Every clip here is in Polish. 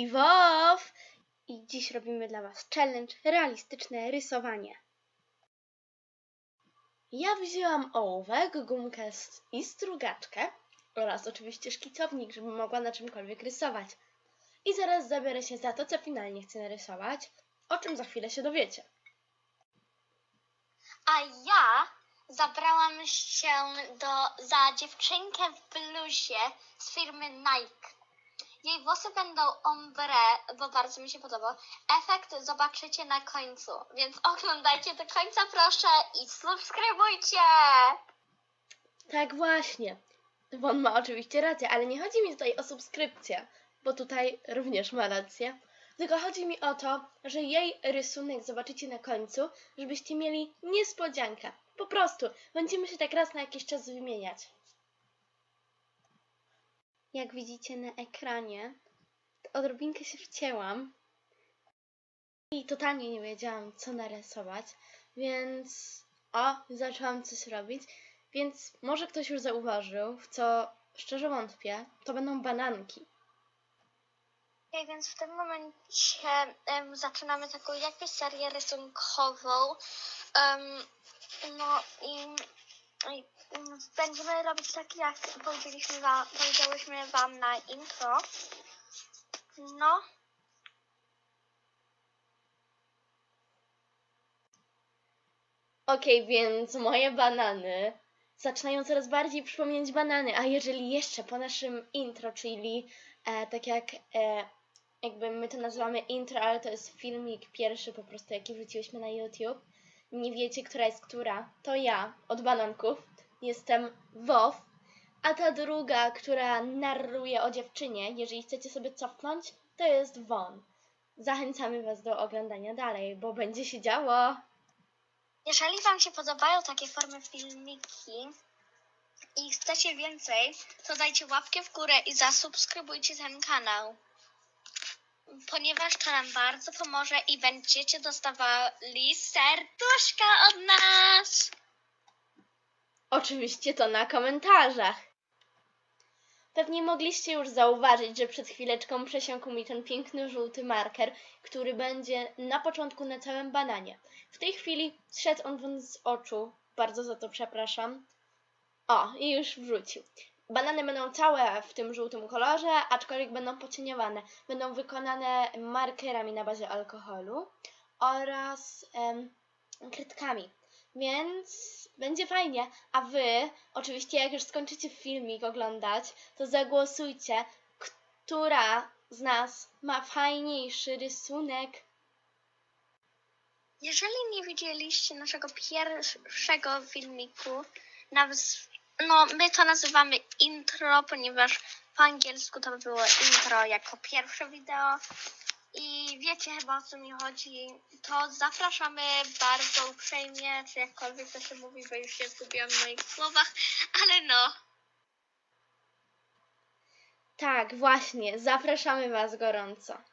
i WoW! I dziś robimy dla Was challenge realistyczne rysowanie. Ja wzięłam ołówek, gumkę i strugaczkę oraz oczywiście szkicownik, żebym mogła na czymkolwiek rysować. I zaraz zabiorę się za to, co finalnie chcę narysować, o czym za chwilę się dowiecie. A ja zabrałam się do, za dziewczynkę w bluzie z firmy Nike. Jej włosy będą ombre, bo bardzo mi się podoba. Efekt zobaczycie na końcu, więc oglądajcie do końca proszę i subskrybujcie! Tak właśnie. Won ma oczywiście rację, ale nie chodzi mi tutaj o subskrypcję, bo tutaj również ma rację. Tylko chodzi mi o to, że jej rysunek zobaczycie na końcu, żebyście mieli niespodziankę. Po prostu będziemy się tak raz na jakiś czas wymieniać. Jak widzicie na ekranie, odrobinkę się wcięłam i totalnie nie wiedziałam, co narysować, więc o, zaczęłam coś robić. Więc może ktoś już zauważył, w co szczerze wątpię, to będą bananki. Okay, więc w tym momencie em, zaczynamy taką jakąś serię rysunkową. Em, no i, i będziemy robić tak, jak powiedzieliśmy wam, powiedziałyśmy wam na intro. No, Okej, więc moje banany zaczynają coraz bardziej przypominać banany, a jeżeli jeszcze po naszym intro, czyli e, tak jak e, jakby my to nazywamy intro, ale to jest filmik pierwszy po prostu, jaki wrzuciłyśmy na YouTube, nie wiecie, która jest która, to ja od bananków jestem WoW, a ta druga, która narruje o dziewczynie, jeżeli chcecie sobie cofnąć, to jest Won. Zachęcamy Was do oglądania dalej, bo będzie się działo. jeżeli wam się podobają takie formy filmiki i chcecie więcej, to dajcie łapkę w górę i zasubskrybujcie ten kanał. Ponieważ to nam bardzo pomoże i będziecie dostawali serduszka od nas. Oczywiście to na komentarzach. Pewnie mogliście już zauważyć, że przed chwileczką przesiąkł mi ten piękny żółty marker, który będzie na początku na całym bananie. W tej chwili zszedł on z oczu, bardzo za to przepraszam. O, i już wrzucił. Banany będą całe w tym żółtym kolorze, aczkolwiek będą pocieniowane. Będą wykonane markerami na bazie alkoholu oraz em, kredkami. Więc będzie fajnie. A wy, oczywiście, jak już skończycie filmik oglądać, to zagłosujcie, która z nas ma fajniejszy rysunek. Jeżeli nie widzieliście naszego pierwszego filmiku, no my to nazywamy intro, ponieważ po angielsku to by było intro jako pierwsze wideo. I wiecie chyba o co mi chodzi, to zapraszamy bardzo uprzejmie, czy jakkolwiek to się mówi, bo już się zgubiłam w moich słowach, ale no. Tak, właśnie, zapraszamy Was gorąco.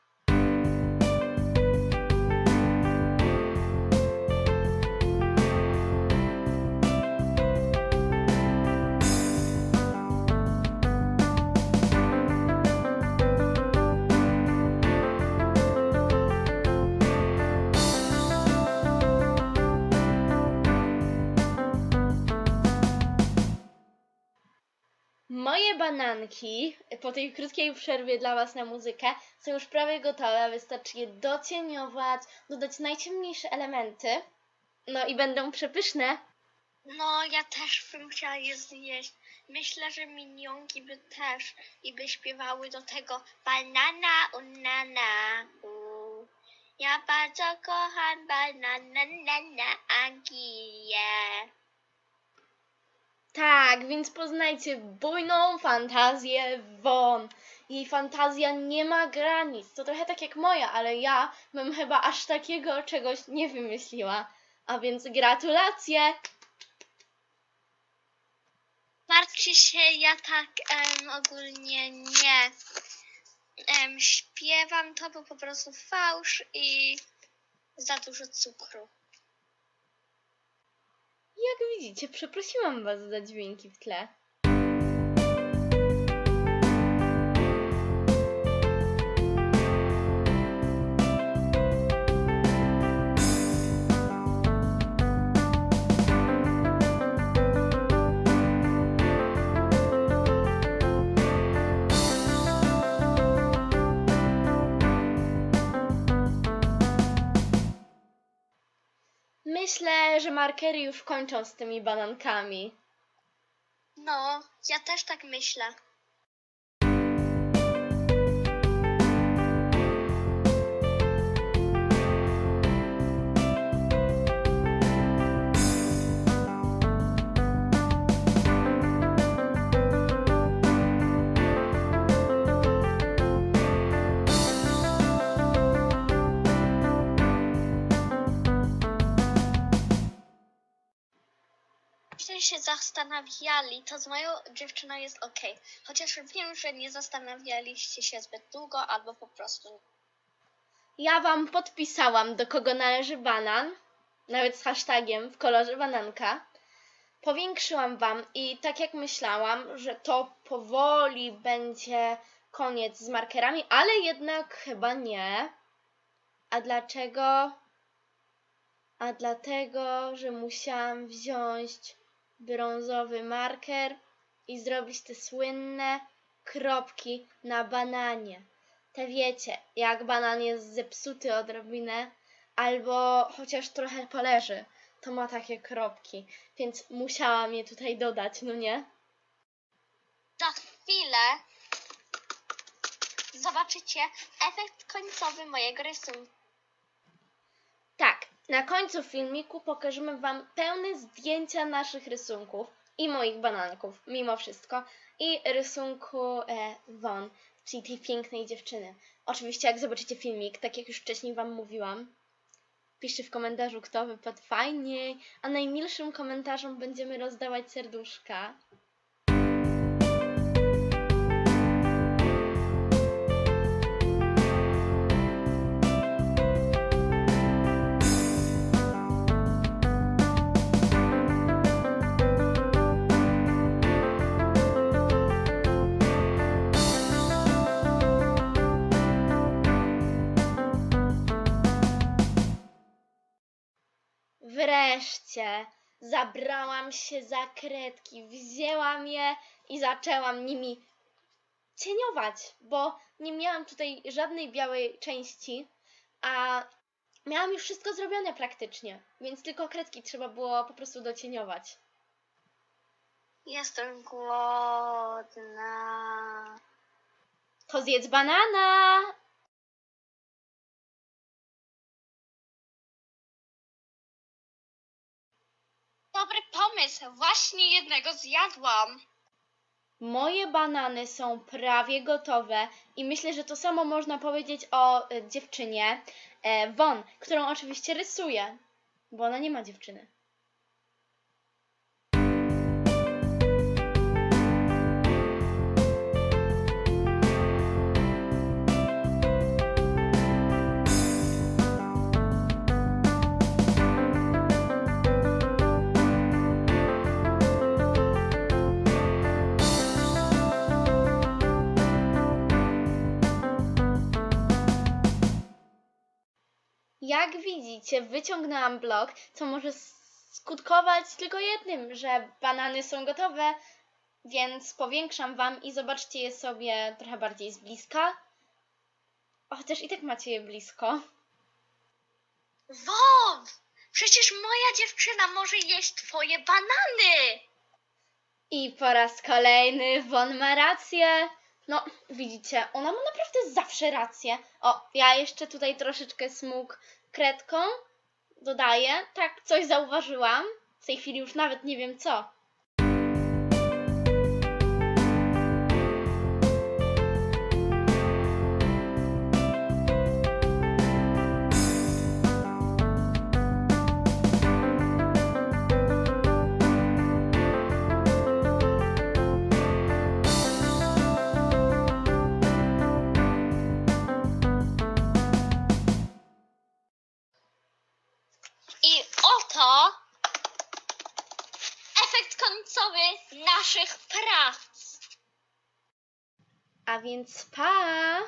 Bananki po tej krótkiej przerwie dla Was na muzykę są już prawie gotowe. Wystarczy je docieniować, dodać najciemniejsze elementy. No i będą przepyszne. No, ja też bym chciała je zjeść. Myślę, że minionki by też i by śpiewały do tego banana unana. U. Ja bardzo kocham banana nana Angię. Tak, więc poznajcie bujną fantazję Won. Jej fantazja nie ma granic. To trochę tak jak moja, ale ja bym chyba aż takiego czegoś nie wymyśliła. A więc gratulacje! Martwcie się, ja tak em, ogólnie nie em, śpiewam, to był po prostu fałsz i za dużo cukru. Jak widzicie, przeprosiłam Was za dźwięki w tle. Myślę, że markery już kończą z tymi banankami. No, ja też tak myślę. Się zastanawiali, to z moją dziewczyną jest ok. Chociaż wiem, że nie zastanawialiście się zbyt długo, albo po prostu. Ja wam podpisałam, do kogo należy banan, nawet z hashtagiem w kolorze bananka. Powiększyłam wam i tak jak myślałam, że to powoli będzie koniec z markerami, ale jednak chyba nie. A dlaczego? A dlatego, że musiałam wziąć brązowy marker i zrobić te słynne kropki na bananie. Te wiecie, jak banan jest zepsuty odrobinę, albo chociaż trochę poleży, to ma takie kropki, więc musiałam je tutaj dodać, no nie? Za chwilę zobaczycie efekt końcowy mojego rysunku. Tak, na końcu filmiku pokażemy Wam pełne zdjęcia naszych rysunków i moich bananków, mimo wszystko, i rysunku e, Won, czyli tej pięknej dziewczyny. Oczywiście, jak zobaczycie filmik, tak jak już wcześniej Wam mówiłam, piszcie w komentarzu, kto wypadł fajniej, a najmilszym komentarzom będziemy rozdawać serduszka. Wreszcie zabrałam się za kredki, wzięłam je i zaczęłam nimi cieniować, bo nie miałam tutaj żadnej białej części, a miałam już wszystko zrobione praktycznie, więc tylko kredki trzeba było po prostu docieniować. Jestem głodna. To zjedz banana! Dobry pomysł, właśnie jednego zjadłam. Moje banany są prawie gotowe i myślę, że to samo można powiedzieć o e, dziewczynie e, Won, którą oczywiście rysuję, bo ona nie ma dziewczyny. Jak widzicie, wyciągnęłam blok, co może skutkować tylko jednym, że banany są gotowe, więc powiększam Wam i zobaczcie je sobie trochę bardziej z bliska. Chociaż i tak macie je blisko. Wow! Przecież moja dziewczyna może jeść twoje banany! I po raz kolejny Won ma rację. No, widzicie, ona ma naprawdę zawsze rację. O, ja jeszcze tutaj troszeczkę smug kredką dodaję. Tak, coś zauważyłam. W tej chwili już nawet nie wiem co. naszych prac. A więc pa!